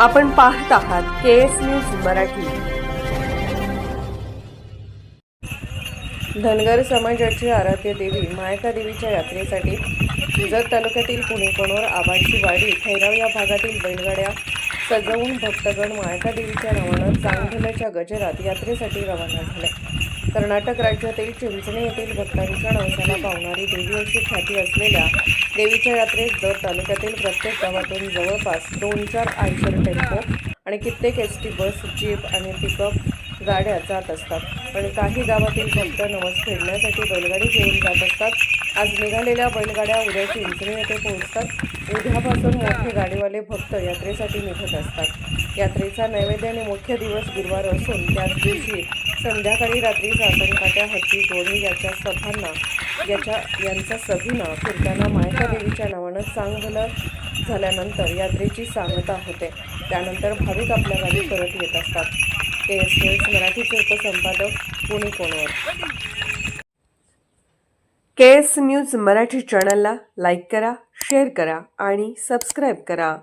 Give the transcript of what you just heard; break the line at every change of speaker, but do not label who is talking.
आपण पाहत आहात K S news Marathi. Dhangar समाजाची आराध्य देवी मायका देवीच्या यात्रेसाठी जत तालुक्यातील पुणेकणोर आबाची वाडी खैराव या भागातील बैलगाड्या सजवून भक्तगण मायका देवीच्या नावानं चांगभल्याच्या गजरात यात्रेसाठी रवाना झाले. कर्नाटक राज्यातील चिंचणे येथील भक्तांच्या नवसाला पावणारी देवी अशी ख्याती असलेल्या देवीच्या यात्रेत दर तालुक्यातील प्रत्येक गावातून जवळपास दोन चार आयशर टेम्पो आणि कित्येक एस टी बस जीप आणि पिकअप गाड्या जात असतात. पण काही गावातील भक्त नवस फेडण्यासाठी बैलगाडी घेऊन जात असतात. आज निघालेल्या बैलगाड्या उद्या चिंचणी येथे पोहोचतात. उद्यापासून मोठे गाडीवाले भक्त यात्रेसाठी निघत असतात. यात्रेचा नैवेद्य आणि मुख्य दिवस गुरुवार असून त्याच दिवशी संध्याकाळी रात्री सासनकाट्या हत्ती गोढे याच्या सभांना याच्या यांचा सभीनं फिरताना मायका देवीच्या नावानं चांगलं झाल्यानंतर यात्रेची सांगता होते. त्यानंतर भाविक आपल्या गावी परत येत असतात. के एस न्यूज मराठीचे उपसंपादक पुणे कोणवर. के एस न्यूज मराठी चॅनलला लाईक करा शेअर करा आणि सबस्क्राईब करा.